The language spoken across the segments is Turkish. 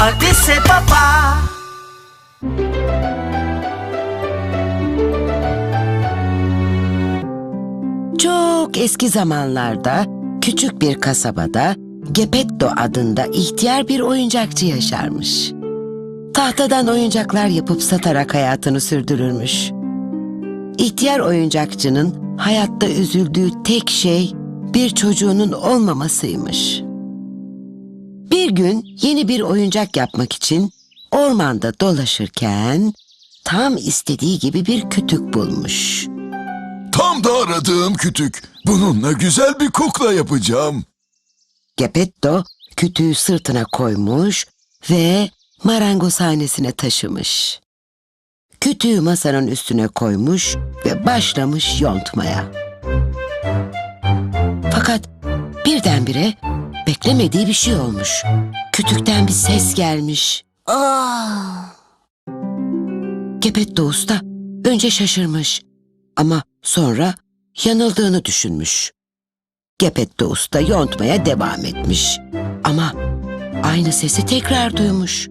Adise Baba. Çok eski zamanlarda küçük bir kasabada Gepetto adında ihtiyar bir oyuncakçı yaşarmış. Tahtadan oyuncaklar yapıp satarak hayatını sürdürürmüş. İhtiyar oyuncakçının hayatta üzüldüğü tek şey bir çocuğunun olmamasıymış. Bir gün yeni bir oyuncak yapmak için ormanda dolaşırken tam istediği gibi bir kütük bulmuş. Tam da aradığım kütük. Bununla güzel bir kukla yapacağım. Gepetto kütüğü sırtına koymuş ve marangozhanesine taşımış. Kütüğü masanın üstüne koymuş ve başlamış yontmaya. Birdenbire beklemediği bir şey olmuş. Kütükten bir ses gelmiş. Gepetto usta önce şaşırmış ama sonra yanıldığını düşünmüş. Gepetto usta yontmaya devam etmiş. Ama aynı sesi tekrar duymuş.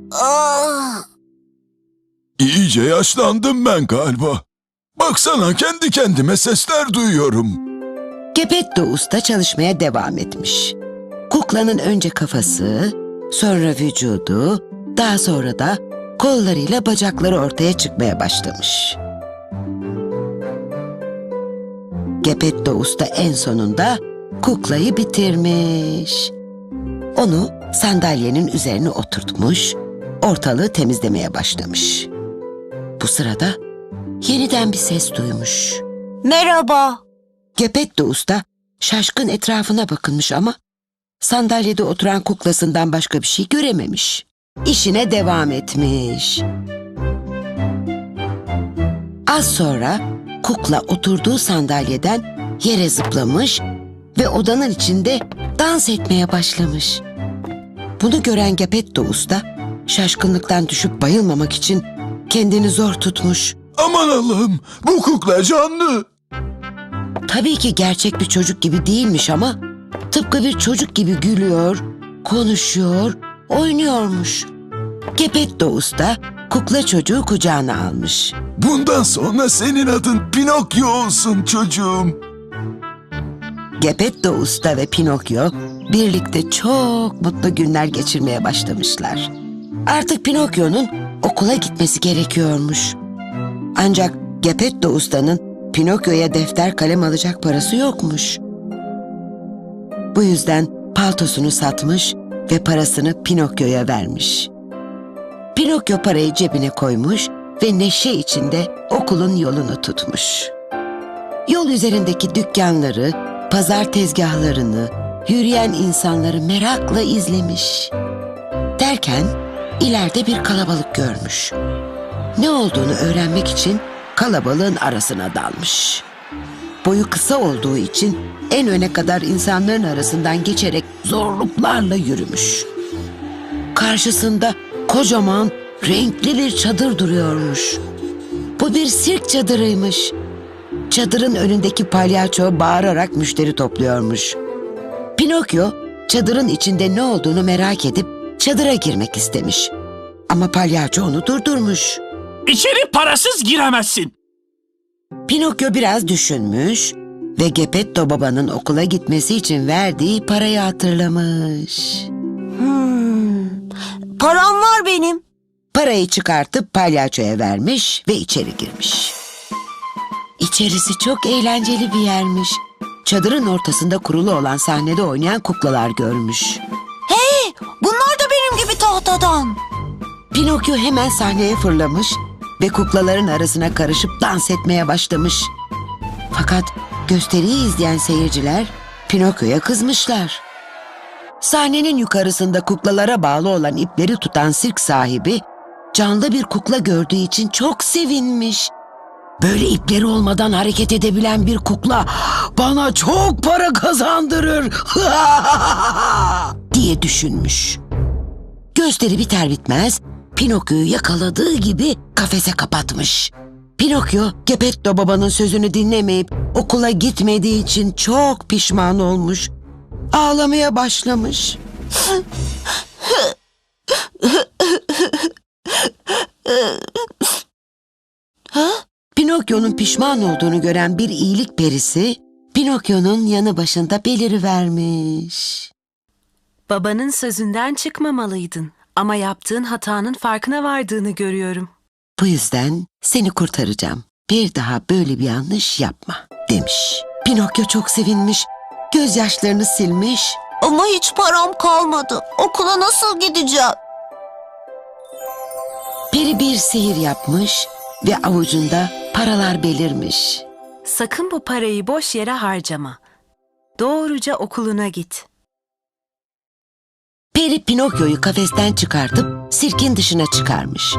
İyice yaşlandım ben galiba. Baksana kendi kendime sesler duyuyorum. Gepetto usta çalışmaya devam etmiş. Kuklanın önce kafası, sonra vücudu, daha sonra da kollarıyla bacakları ortaya çıkmaya başlamış. Gepetto usta en sonunda kuklayı bitirmiş. Onu sandalyenin üzerine oturtmuş, ortalığı temizlemeye başlamış. Bu sırada yeniden bir ses duymuş. Merhaba. Gepetto usta şaşkın etrafına bakınmış ama sandalyede oturan kuklasından başka bir şey görememiş. İşine devam etmiş. Az sonra kukla oturduğu sandalyeden yere zıplamış ve odanın içinde dans etmeye başlamış. Bunu gören Gepetto usta şaşkınlıktan düşüp bayılmamak için kendini zor tutmuş. Aman Allah'ım bu kukla canlı. Tabii ki gerçek bir çocuk gibi değilmiş ama tıpkı bir çocuk gibi gülüyor, konuşuyor, oynuyormuş. Gepetto usta kukla çocuğu kucağına almış. Bundan sonra senin adın Pinokyo olsun çocuğum. Gepetto usta ve Pinokyo birlikte çok mutlu günler geçirmeye başlamışlar. Artık Pinokyo'nun okula gitmesi gerekiyormuş. Ancak Gepetto ustanın Pinokyo'ya defter kalem alacak parası yokmuş. Bu yüzden paltosunu satmış ve parasını Pinokyo'ya vermiş. Pinokyo parayı cebine koymuş ve neşe içinde okulun yolunu tutmuş. Yol üzerindeki dükkanları, pazar tezgahlarını, yürüyen insanları merakla izlemiş. Derken ileride bir kalabalık görmüş. Ne olduğunu öğrenmek için kalabalığın arasına dalmış. Boyu kısa olduğu için en öne kadar insanların arasından geçerek zorluklarla yürümüş. Karşısında kocaman renkli bir çadır duruyormuş. Bu bir sirk çadırıymış. Çadırın önündeki palyaço bağırarak müşteri topluyormuş. Pinokyo çadırın içinde ne olduğunu merak edip çadıra girmek istemiş. Ama palyaço onu durdurmuş. İçeri parasız giremezsin. Pinokyo biraz düşünmüş ve Gepetto babanın okula gitmesi için verdiği parayı hatırlamış. Hmm. Param var benim. Parayı çıkartıp palyaçoya vermiş ve içeri girmiş. İçerisi çok eğlenceli bir yermiş. Çadırın ortasında kurulu olan sahnede oynayan kuklalar görmüş. Hey, bunlar da benim gibi tahtadan. Pinokyo hemen sahneye fırlamış ve kuklaların arasına karışıp dans etmeye başlamış. Fakat gösteriyi izleyen seyirciler Pinokyo'ya kızmışlar. Sahnenin yukarısında kuklalara bağlı olan ipleri tutan sirk sahibi canlı bir kukla gördüğü için çok sevinmiş. Böyle ipleri olmadan hareket edebilen bir kukla bana çok para kazandırır diye düşünmüş. Gösteri biter bitmez Pinokyo'yu yakaladığı gibi kafese kapatmış. Pinokyo, Gepetto babanın sözünü dinlemeyip okula gitmediği için çok pişman olmuş. ağlamaya başlamış. Pinokyo'nun pişman olduğunu gören bir iyilik perisi Pinokyo'nun yanı başında belirivermiş. Babanın sözünden çıkmamalıydın. Ama yaptığın hatanın farkına vardığını görüyorum. Bu yüzden seni kurtaracağım. Bir daha böyle bir yanlış yapma demiş. Pinokyo çok sevinmiş. Gözyaşlarını silmiş. Ama hiç param kalmadı. Okula nasıl gideceğim? Peri bir sihir yapmış ve avucunda paralar belirmiş. Sakın bu parayı boş yere harcama. Doğruca okuluna git. Peri Pinokyo'yu kafesten çıkartıp sirkin dışına çıkarmış.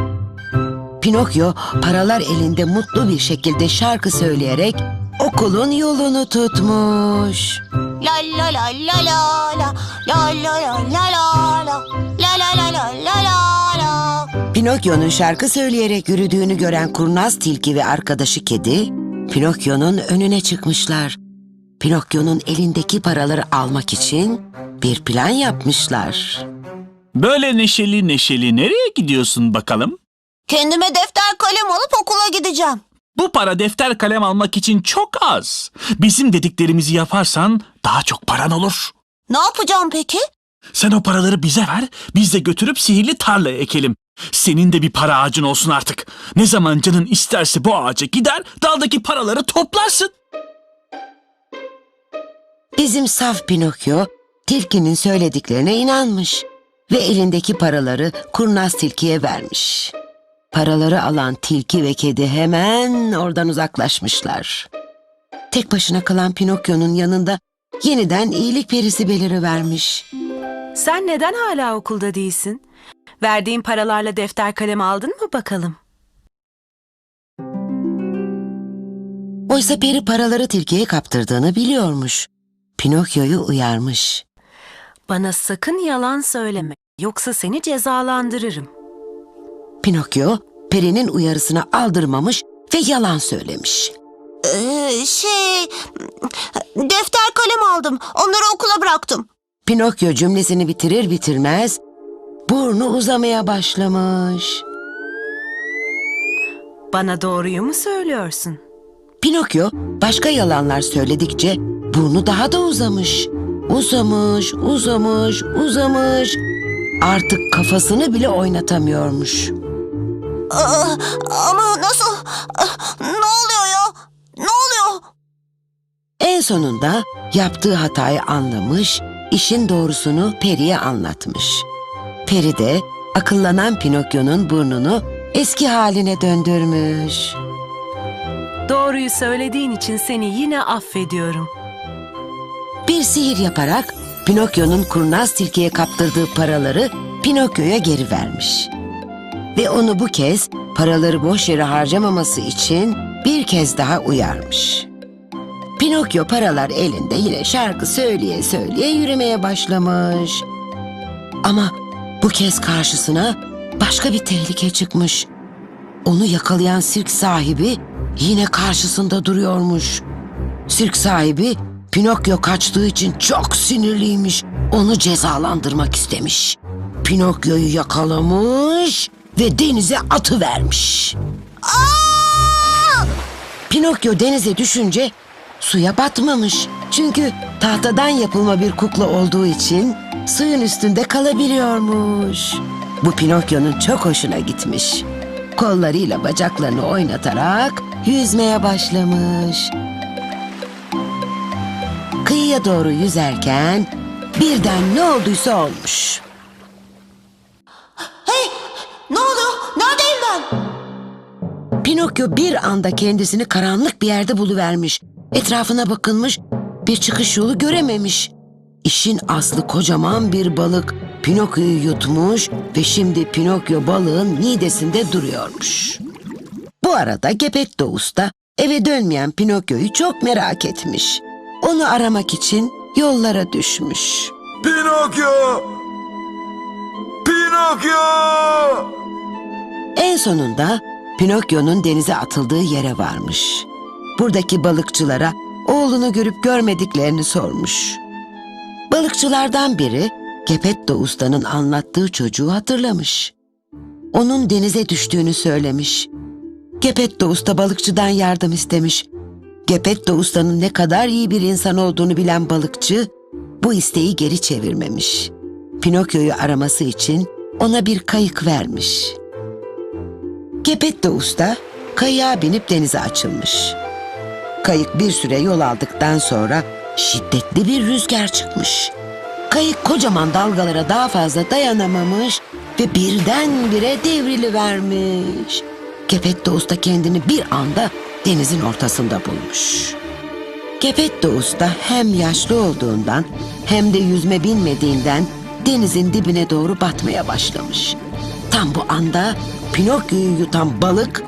Pinokyo paralar elinde mutlu bir şekilde şarkı söyleyerek okulun yolunu tutmuş. La la la la la la la la la la la la la la la la la la la Pinokyo'nun şarkı söyleyerek yürüdüğünü gören kurnaz tilki ve arkadaşı kedi, Pinokyo'nun önüne çıkmışlar. Pinokyo'nun elindeki paraları almak için bir plan yapmışlar. Böyle neşeli neşeli nereye gidiyorsun bakalım? Kendime defter kalem alıp okula gideceğim. Bu para defter kalem almak için çok az. Bizim dediklerimizi yaparsan daha çok paran olur. Ne yapacağım peki? Sen o paraları bize ver, biz de götürüp sihirli tarlaya ekelim. Senin de bir para ağacın olsun artık. Ne zaman canın isterse bu ağaca gider, daldaki paraları toplarsın. Bizim saf Pinokyo, tilkinin söylediklerine inanmış ve elindeki paraları kurnaz tilkiye vermiş. Paraları alan tilki ve kedi hemen oradan uzaklaşmışlar. Tek başına kalan Pinokyo'nun yanında yeniden iyilik perisi belirivermiş. Sen neden hala okulda değilsin? Verdiğin paralarla defter kalem aldın mı bakalım? Oysa peri paraları tilkiye kaptırdığını biliyormuş. Pinokyo'yu uyarmış. Bana sakın yalan söyleme. Yoksa seni cezalandırırım. Pinokyo, perinin uyarısına aldırmamış ve yalan söylemiş. Ee, şey... Defter kalem aldım. Onları okula bıraktım. Pinokyo cümlesini bitirir bitirmez burnu uzamaya başlamış. Bana doğruyu mu söylüyorsun? Pinokyo başka yalanlar söyledikçe burnu daha da uzamış. Uzamış, uzamış, uzamış. Artık kafasını bile oynatamıyormuş. Aa, ama nasıl? Ah, Ne oluyor ya? Ne oluyor? En sonunda yaptığı hatayı anlamış, işin doğrusunu Peri'ye anlatmış. Peri de akıllanan Pinokyo'nun burnunu eski haline döndürmüş. Doğruyu söylediğin için seni yine affediyorum. Bir sihir yaparak Pinokyo'nun kurnaz tilkiye kaptırdığı paraları Pinokyo'ya geri vermiş. Ve onu bu kez paraları boş yere harcamaması için bir kez daha uyarmış. Pinokyo paralar elinde yine şarkı söyleye söyleye yürümeye başlamış. Ama bu kez karşısına başka bir tehlike çıkmış. Onu yakalayan sirk sahibi yine karşısında duruyormuş. Sirk sahibi Pinokyo kaçtığı için çok sinirliymiş. Onu cezalandırmak istemiş. Pinokyo'yu yakalamış ve denize atıvermiş. Pinokyo denize düşünce suya batmamış. Çünkü tahtadan yapılma bir kukla olduğu için suyun üstünde kalabiliyormuş. Bu Pinokyo'nun çok hoşuna gitmiş. Kollarıyla bacaklarını oynatarak yüzmeye başlamış. Kıyıya doğru yüzerken birden ne olduysa olmuş. Hey! Ne oluyor? Neredeyim ben? Pinokyo bir anda kendisini karanlık bir yerde buluvermiş. Etrafına bakınmış, bir çıkış yolu görememiş. İşin aslı kocaman bir balık Pinokyo'yu yutmuş ve şimdi Pinokyo balığın midesinde duruyormuş. Bu arada Gepetto Usta eve dönmeyen Pinokyo'yu çok merak etmiş. Onu aramak için yollara düşmüş. Pinokyo! Pinokyo! En sonunda Pinokyo'nun denize atıldığı yere varmış. Buradaki balıkçılara oğlunu görüp görmediklerini sormuş. Balıkçılardan biri Gepetto Usta'nın anlattığı çocuğu hatırlamış. Onun denize düştüğünü söylemiş. Gepetto Usta balıkçıdan yardım istemiş. Gepetto Usta'nın ne kadar iyi bir insan olduğunu bilen balıkçı bu isteği geri çevirmemiş. Pinokyo'yu araması için ona bir kayık vermiş. Gepetto Usta kayığa binip denize açılmış. Kayık bir süre yol aldıktan sonra şiddetli bir rüzgar çıkmış. Kayık kocaman dalgalara daha fazla dayanamamış ve birdenbire devrilivermiş. Gepetto Usta kendini bir anda denizin ortasında bulmuş. Gepetto Usta hem yaşlı olduğundan hem de yüzme bilmediğinden denizin dibine doğru batmaya başlamış. Tam bu anda Pinokyo'yu yutan balık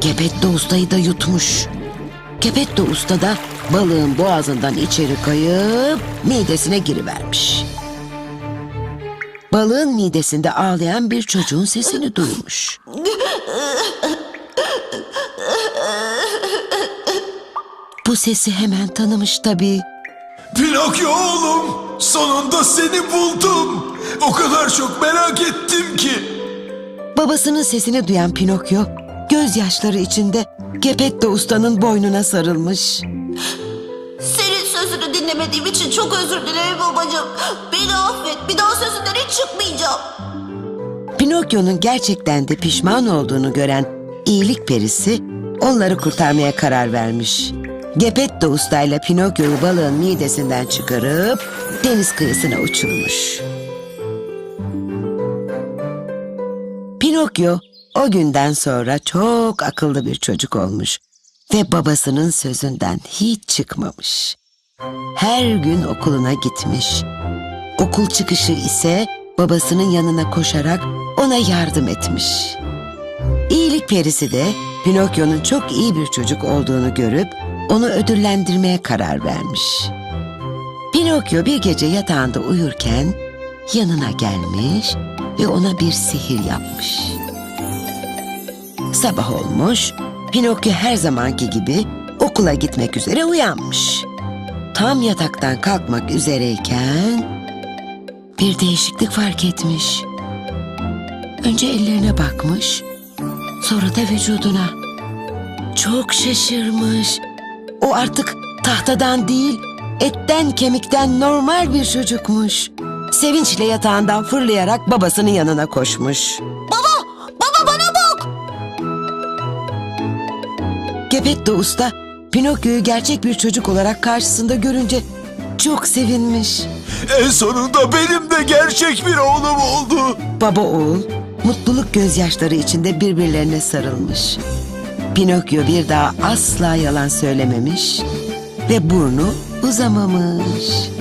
Gepetto Usta'yı da yutmuş. Gepetto Usta da balığın boğazından içeri kayıp midesine girivermiş. Balığın midesinde ağlayan bir çocuğun sesini duymuş. Bu sesi hemen tanımış tabii. Pinokyo oğlum, sonunda seni buldum. O kadar çok merak ettim ki. Babasının sesini duyan Pinokyo gözyaşları içinde Gepetto Usta'nın boynuna sarılmış. Senin sözünü dinlemediğim için çok özür dilerim babacığım. Beni affet. Bir daha sözünden hiç çıkmayacağım. Pinokyo'nun gerçekten de pişman olduğunu gören iyilik perisi onları kurtarmaya karar vermiş. Gepetto Usta ile Pinokyo'yu balığın midesinden çıkarıp deniz kıyısına uçurmuş. Pinokyo o günden sonra çok akıllı bir çocuk olmuş ve babasının sözünden hiç çıkmamış. Her gün okuluna gitmiş. Okul çıkışı ise babasının yanına koşarak ona yardım etmiş. İyilik perisi de Pinokyo'nun çok iyi bir çocuk olduğunu görüp onu ödüllendirmeye karar vermiş. Pinokyo bir gece yatağında uyurken yanına gelmiş ve ona bir sihir yapmış. Sabah olmuş, Pinokyo her zamanki gibi okula gitmek üzere uyanmış. Tam yataktan kalkmak üzereyken bir değişiklik fark etmiş. Önce ellerine bakmış, sonra da vücuduna. Çok şaşırmış. O artık tahtadan değil, etten kemikten normal bir çocukmuş. Sevinçle yatağından fırlayarak babasının yanına koşmuş. Baba! Baba bana bak! Gepetto Usta, Pinokyo'yu gerçek bir çocuk olarak karşısında görünce çok sevinmiş. En sonunda benim de gerçek bir oğlum oldu. Baba oğul mutluluk gözyaşları içinde birbirlerine sarılmış. Pinokyo bir daha asla yalan söylememiş ve burnu uzamamış.